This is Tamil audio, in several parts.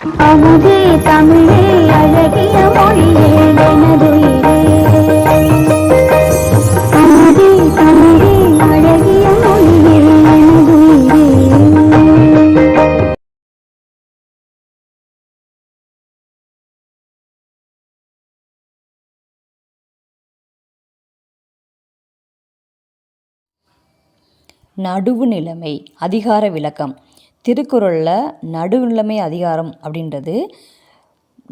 அமுதே தமிழே அழகிய மொழியே எனதுயிரே. அமுதே தமிழே அழகிய மொழியே எனதுயிரே. நடுவு நிலைமை அதிகார விளக்கம். திருக்குறளில் நடுநிலைமை அதிகாரம் அப்படின்றது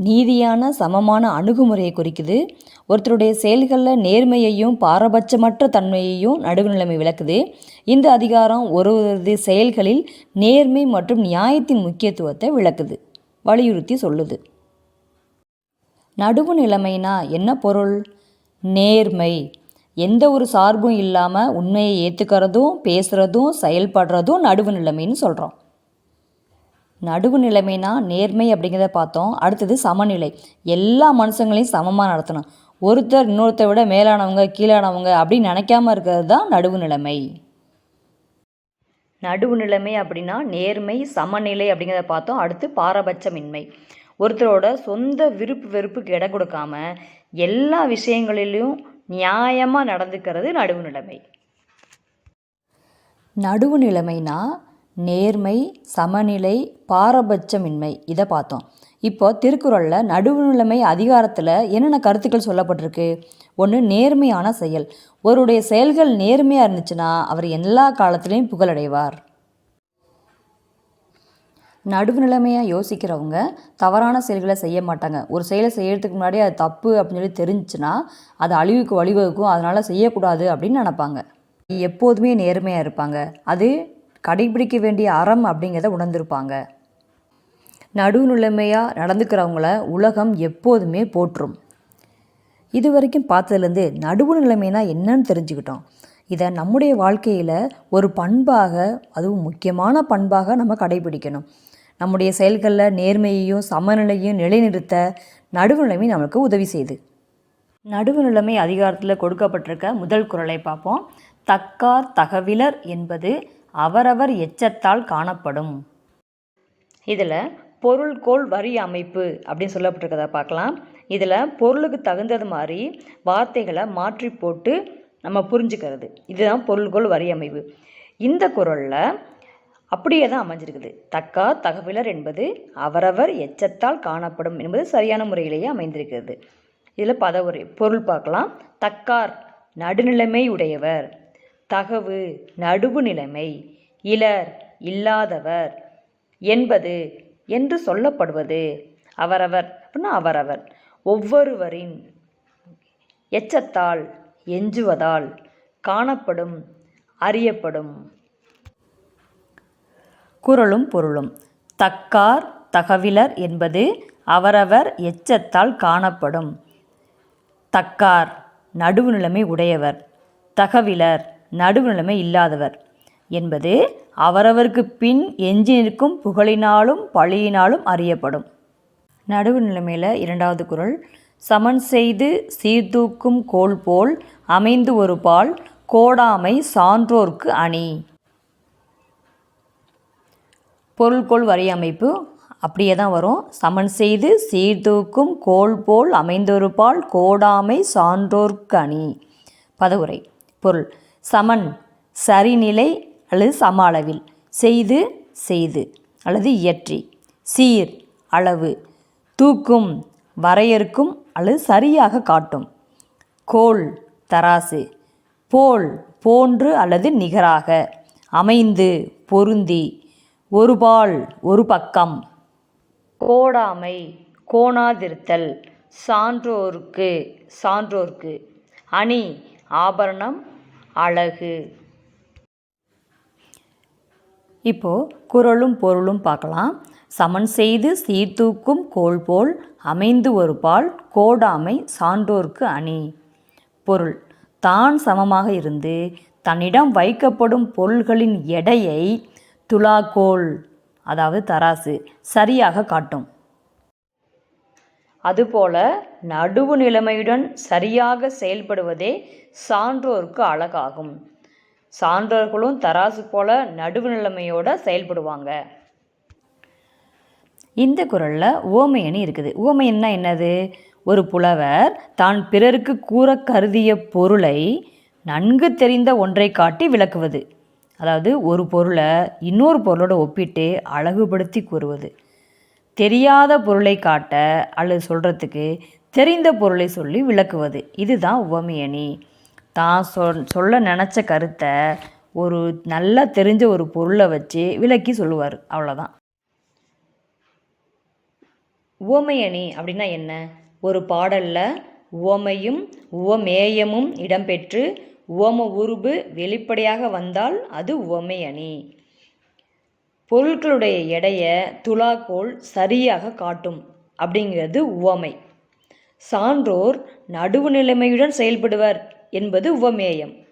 நீதியான சமமான அணுகுமுறையை குறிக்குது. ஒருத்தருடைய செயல்களில் நேர்மையையும் பாரபட்சமற்ற தன்மையையும் நடுவுநிலைமை விளக்குது. இந்த அதிகாரம் ஒருவரது செயல்களில் நேர்மை மற்றும் நியாயத்தின் முக்கியத்துவத்தை விளக்குது. வலியுறுத்தி சொல்லுது. நடுவு நிலைமைனா என்ன பொருள்? நேர்மை. எந்த ஒரு சார்பும் இல்லாமல் உண்மையை ஏற்றுக்கிறதும் பேசுகிறதும் செயல்படுறதும் நடுவு நிலைமைன்னு சொல்கிறோம் நடுவு நிலைமைனா நேர்மை அப்படிங்கிறத பார்த்தோம். அடுத்தது சமநிலை. எல்லா மனுஷங்களையும் சமமாக நடத்தணும். ஒருத்தர் இன்னொருத்தரை விட மேலானவங்க கீழானவங்க அப்படின்னு நினைக்காம இருக்கிறது தான் நடுவு நிலைமை நடுவு நிலைமை அப்படின்னா நேர்மை சமநிலை அப்படிங்கிறத பார்த்தோம். அடுத்து பாரபட்சமின்மை. ஒருத்தரோட சொந்த விருப்பு வெறுப்புக்கு இடம் கொடுக்காம எல்லா விஷயங்களிலும் நியாயமாக நடந்துக்கிறது நடுவு நிலைமை நடுவு நிலைமைனா நேர்மை சமநிலை பாரபட்சமின்மை. இதை பார்த்தோம். இப்போ திருக்குறளில் நடுவு நிலைமை அதிகாரத்தில் என்னென்ன கருத்துக்கள் சொல்லப்பட்டிருக்கு? ஒன்று நேர்மையான செயல். ஒருடைய செயல்கள் நேர்மையாக இருந்துச்சுன்னா அவர் எல்லா காலத்திலையும் புகழடைவார். நடுவு நிலைமையாக யோசிக்கிறவங்க தவறான செயல்களை செய்ய மாட்டாங்க. ஒரு செயலை செய்யறதுக்கு முன்னாடி அது தப்பு அப்படின்னு சொல்லி தெரிஞ்சுன்னா அது அழிவுக்கு வழிவகுக்கும். அதனால் செய்யக்கூடாது அப்படின்னு நினப்பாங்க. எப்போதுமே நேர்மையாக இருப்பாங்க. அது கடைபிடிக்க வேண்டிய அறம் அப்படிங்கிறத உணர்ந்திருப்பாங்க. நடுநிலைமையாக நடந்துக்கிறவங்கள உலகம் எப்போதுமே போற்றும். இது வரைக்கும் பார்த்ததுலேருந்து நடுவு நிலைமைனா என்னன்னு தெரிஞ்சுக்கிட்டோம். இதை நம்முடைய வாழ்க்கையில் ஒரு பண்பாக அதுவும் முக்கியமான பண்பாக நம்ம கடைபிடிக்கணும். நம்முடைய செயல்களில் நேர்மையையும் சமநிலையும் நிலைநிறுத்த நடுவுநிலைமை நமக்கு உதவி செய்யுது. நடுவுநிலைமை அதிகாரத்தில் கொடுக்கப்பட்டிருக்க முதல் குரலை பார்ப்போம். தக்கார் தகவிலர் என்பது அவரவர் எச்சத்தால் காணப்படும். இதில் பொருள்கோள் வரி அமைப்பு அப்படின்னு சொல்லப்பட்டிருக்கதை பார்க்கலாம். இதில் பொருளுக்கு தகுந்தது மாதிரி வார்த்தைகளை மாற்றி போட்டு நம்ம புரிஞ்சுக்கிறது. இதுதான் பொருள்கோள் வரி அமைப்பு. இந்த குறளில் அப்படியே தான் அமைஞ்சிருக்குது. தக்கா தகவலர் என்பது அவரவர் எச்சத்தால் காணப்படும் என்பது சரியான முறையிலேயே அமைந்திருக்கிறது. இதில் பதவுரை பொருள் பார்க்கலாம். தக்கார் நடுநிலைமை உடையவர். தகவு நடுவு நிலைமை இலர் இல்லாதவர் என்பது என்று சொல்லப்படுவது. அவரவர் அப்படின்னா அவரவர். ஒவ்வொருவரின் எச்சத்தால் எஞ்சுவதால் காணப்படும் அறியப்படும். குறளும் பொருளும். தக்கார் தகவிலர் என்பது அவரவர் எச்சத்தால் காணப்படும். தக்கார் நடுவுநிலைமை உடையவர். தகவிலர் நடுவுநிலைமை இல்லாதவர் என்பது அவரவருக்கு பின் எஞ்சி நிற்கும் புகழினாலும் பழியினாலும் அறியப்படும். நடுவு நிலைமையில் இரண்டாவது குரல் சமன் செய்து சீர்தூக்கும் கோல் போல் அமைந்து ஒரு பால் கோடாமை சான்றோர்க்கு அணி. பொருள்கோள் வரி அமைப்பு அப்படியே தான் வரும். சமன் செய்து சீர்தூக்கும் கோல் போல் அமைந்தொரு பால் கோடாமை சான்றோர்க்கு அணி. பதவுரை பொருள் சமன். சரிநிலை அல்லது சம அளவில் செய்து செய்து. அல்லது இயற்றி. சீர் அளவு. தூக்கும் வரையறுக்கும் அல்லது சரியாக காட்டும். கோல் தராசு. போல் போன்று அல்லது நிகராக. அமைந்து பொருந்தி. ஒருபால் ஒரு பக்கம். கோடாமை கோணாதிருத்தல். சான்றோருக்கு சான்றோர்க்கு. அணி ஆபரணம் அழகு. இப்போ குறளும் பொருளும் பார்க்கலாம். சமன் செய்து சீர்தூக்கும் கோல் போல் அமைந்து ஒரு பால் கோடாமை சான்றோர்க்கு அணி. பொருள். தான் சமமாக இருந்து தன்னிடம் வைக்கப்படும் பொருள்களின் எடையை துலாக்கோல் அதாவது தராசு சரியாக காட்டும். அதுபோல நடுவு நிலைமையுடன் சரியாக செயல்படுவதே சான்றோருக்கு அழகாகும். சான்றோர்களும் தராசு போல நடுவு நிலைமையோடு செயல்படுவாங்க. இந்த குறளில் உவமை இருக்குது. ஓமையன்னா என்னது? ஒரு புலவர் தான் பிறருக்கு கூற கருதிய பொருளை நன்கு தெரிந்த ஒன்றை காட்டி விளக்குவது. அதாவது ஒரு பொருளை இன்னொரு பொருளோட ஒப்பிட்டு அழகுபடுத்தி கூறுவது. தெரியாத பொருளை காட்ட அல்லது சொல்கிறதுக்கு தெரிந்த பொருளை சொல்லி விளக்குவது. இதுதான் உவமையணி தான் சொல் சொல்ல நினச்ச கருத்தை ஒரு நல்லா தெரிஞ்ச ஒரு பொருளை வச்சு விளக்கி சொல்லுவார். அவ்வளோதான் உவமையணி அப்படின்னா என்ன? ஒரு பாடலில் உவமையும் உவமேயமும் இடம்பெற்று உவம உருபு வெளிப்படையாக வந்தால் அது உவமையணி பொருட்களுடைய எடையை துலாக்கோல் சரியாக காட்டும் அப்படிங்கிறது உவமை. சான்றோர் நடுவு நிலைமையுடன் செயல்படுவர். என்பது உவமேயம்.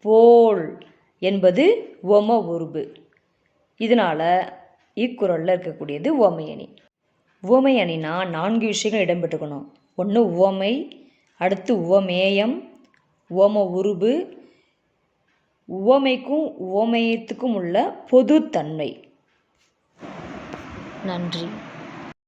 போல் என்பது உவம உருபு. இதனால் இக்குறளில் இருக்கக்கூடியது உவமையணி. உவமையணினா நான்கு விஷயங்கள் இடம்பெற்றுக்கணும். ஒன்று உவமை அடுத்து உவமேயம் உவம உருபு. உவமைக்கும் உவமேயத்துக்கும் உள்ள பொதுத்தன்மை. நன்றி.